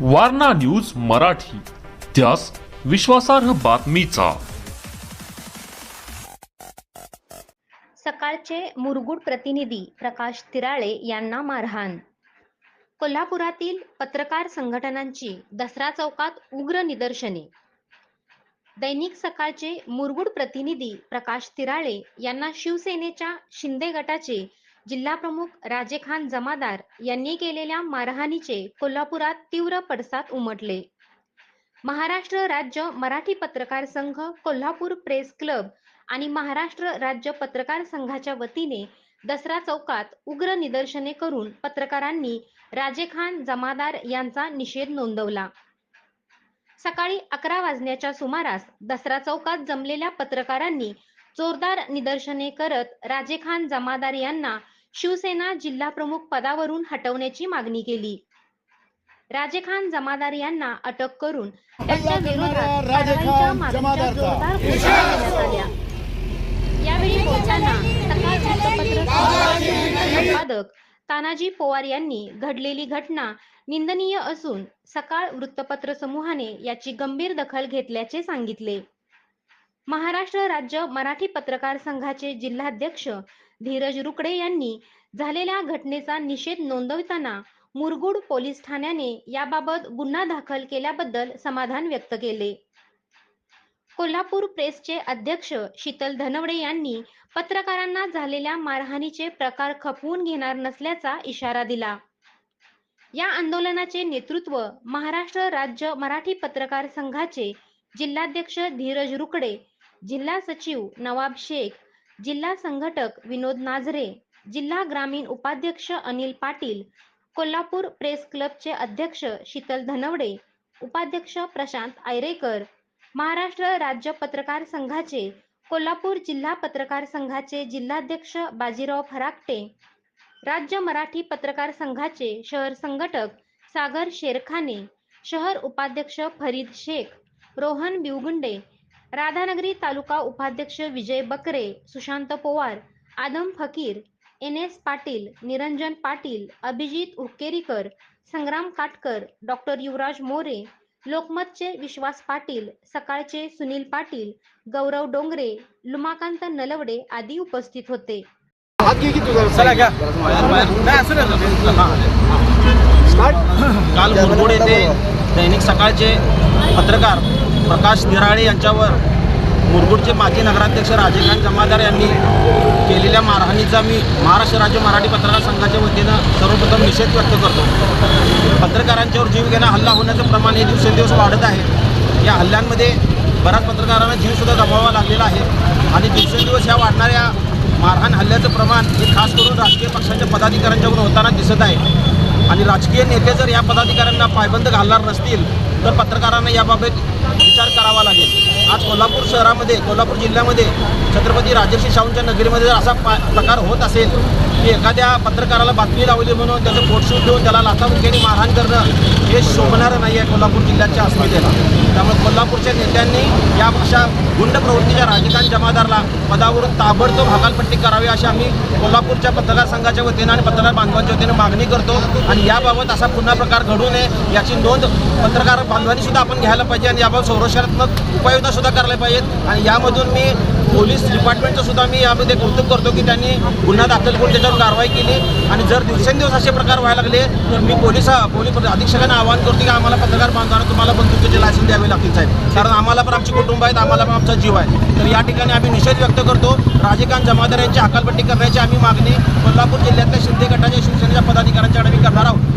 Warna news Marathi. त्यास विश्वासार्ह बातमीचा. सकाळचे मुरगुड प्रतिनिधी प्रकाश तिराळे यांना मारहाण. कोल्हापुरातील पत्रकार संघटनांची दसरा चौकात उग्र निदर्शने. दैनिक सकाळचे मुरगुड प्रतिनिधी प्रकाश तिराळे यांना शिवसेनेच्या शिंदे गटाचे जिल्हाप्रमुख राजेखान जमादार यांनी केलेल्या मारहाणीचे कोल्हापुरात तीव्र पडसाद उमटले. महाराष्ट्र राज्य मराठी पत्रकार संघ कोल्हापूर प्रेस क्लब आणि महाराष्ट्र राज्य पत्रकार संघाच्या वतीने दसरा चौकात उग्र निदर्शने करून पत्रकारांनी राजेखान जमादार यांचा निषेध नोंदवला. सकाळी अकरा वाजण्याच्या सुमारास दसरा चौकात जमलेल्या पत्रकारांनी जोरदार निदर्शने करत राजेखान जमादार यांना शिवसेना जिल्हा प्रमुख पदावरून हटवण्याची मागणी केली. राजेखान जमादार यांना अटक करून त्यांच्या विरोधात कारवाईच्या मागण्या जोरदार घोषणा करण्यात आल्या यावेळी बोलताना सकाळ वृत्तपत्र समूहाचे संपादक तानाजी पवार यांनी घडलेली घटना निंदनीय असून सकाळ वृत्तपत्र समूहाने याची गंभीर दखल घेतल्याचे सांगितले. महाराष्ट्र राज्य मराठी पत्रकार संघाचे जिल्हाध्यक्ष धीरज रुकडे यांनी झालेल्या घटनेचा निषेध नोंदवताना मुरगुड पोलीस ठाण्याने याबाबत गुन्हा दाखल केल्याबद्दल समाधान व्यक्त केले. कोल्हापूर प्रेसचे अध्यक्ष शीतल धनवडे यांनी पत्रकारांना झालेल्या मारहाणीचे प्रकार खपवून घेणार नसल्याचा इशारा दिला. या आंदोलनाचे नेतृत्व महाराष्ट्र राज्य मराठी पत्रकार संघाचे जिल्हाध्यक्ष धीरज रुकडे जिल्हा सचिव नवाब शेख जिल्हा संघटक विनोद नाझरे जिल्हा ग्रामीण उपाध्यक्ष अनिल पाटील कोल्हापूर प्रेस क्लबचे अध्यक्ष शीतल धनवडे उपाध्यक्ष प्रशांत आयरेकर महाराष्ट्र राज्य पत्रकार संघाचे कोल्हापूर जिल्हा पत्रकार संघाचे जिल्हाध्यक्ष बाजीराव फराकटे राज्य मराठी पत्रकार संघाचे शहर संघटक सागर शेरखाने शहर उपाध्यक्ष फरीद शेख रोहन बिवगुंडे राधानगरी तालुका उपाध्यक्ष विजय बकरे Sushant Pawar Adam Fakir N S Patil Niranjan Patil Abhijit Hukkerikar Sangram Katkar doctor Yuvraj More लोकमतचे Vishwas Patil सकाळचे सुनील पाटील गौरव डोंगरे लुमाकांत नलवडे आदी उपस्थित होते. काल येथे दैनिक सकाळचे पत्रकार प्रकाश निराळे यांच्यावर मुरगुडचे माजी नगराध्यक्ष राजेखान जमादार यांनी केलेल्या मारहाणीचा मी महाराष्ट्र राज्य मराठी पत्रकार संघाच्या वतीनं सर्वप्रथम निषेध व्यक्त करतो. पत्रकारांच्यावर जीवघेणा हल्ला होण्याचं प्रमाण हे दिवसेंदिवस वाढत आहे. या हल्ल्यांमध्ये बऱ्याच पत्रकारांना जीवसुद्धा गमवावा लागलेला आहे आणि दिवसेंदिवस ह्या वाढणाऱ्या मारहाण हल्ल्याचं प्रमाण हे खास करून राजकीय पक्षांच्या पदाधिकाऱ्यांच्याकडून होताना दिसत आहे. आणि राजकीय नेते जर या पदाधिकाऱ्यांना पायबंद घालणार नसतील तर पत्रकारांना याबाबत विचार करावा लागेल. आज कोल्हापूर शहरामध्ये कोल्हापूर जिल्ह्यामध्ये छत्रपती राजर्षी शाहूंच्या नगरीमध्ये जर असा पा प्रकार होत असेल की एखाद्या पत्रकाराला बातमी लावली म्हणून त्याचं फोटशूट देऊन त्याला लाथामुख्याने मारहाण करणं हे शोभणारं नाही आहे कोल्हापूर जिल्ह्याच्या अस्मितेला. त्यामुळे कोल्हापूरच्या नेत्यांनी या अशा गुंड प्रवृत्तीच्या राजकारण जमादारला पदावरून ताबडतोब हकालपट्टी करावी अशी आम्ही कोल्हापूरच्या पत्रकार संघाच्या वतीनं आणि पत्रकार बांधवांच्या वतीनं मागणी करतो. आणि याबाबत असा पुन्हा प्रकार घडू नये याची नोंद पत्रकार बांधवांनी सुद्धा आपण घ्यायला पाहिजे आणि याबाबत संरक्षणात्मक उपाययोजना सुद्धा करायला पाहिजेत. आणि यामधून मी पोलीस डिपार्टमेंटचं सुद्धा मी यामध्ये कौतुक करतो की त्यांनी गुन्हा दाखल करून त्याच्यावर कारवाई केली. आणि जर दिवसेंदिवस असे प्रकार व्हायला लागले तर मी पोलीस पोलीस अधीक्षकांना आवाहन करतो की आम्हाला पत्रकार बांधवांना तुम्हाला बंदुकीचे लायसन द्यावे लागतील साहेब. कारण आम्हाला पण आमची कुटुंब आहेत आम्हाला पण आमचा जीव आहे. तर या ठिकाणी आम्ही निषेध व्यक्त करतो. राजकांत जमादार यांची हकालपट्टी करण्याची आम्ही मागणी. कोल्हापूर जिल्ह्यातल्या शिंदे गटाच्या शिवसेनेच्या पदाधिकाऱ्यांच्याकडे मी करणार आहोत.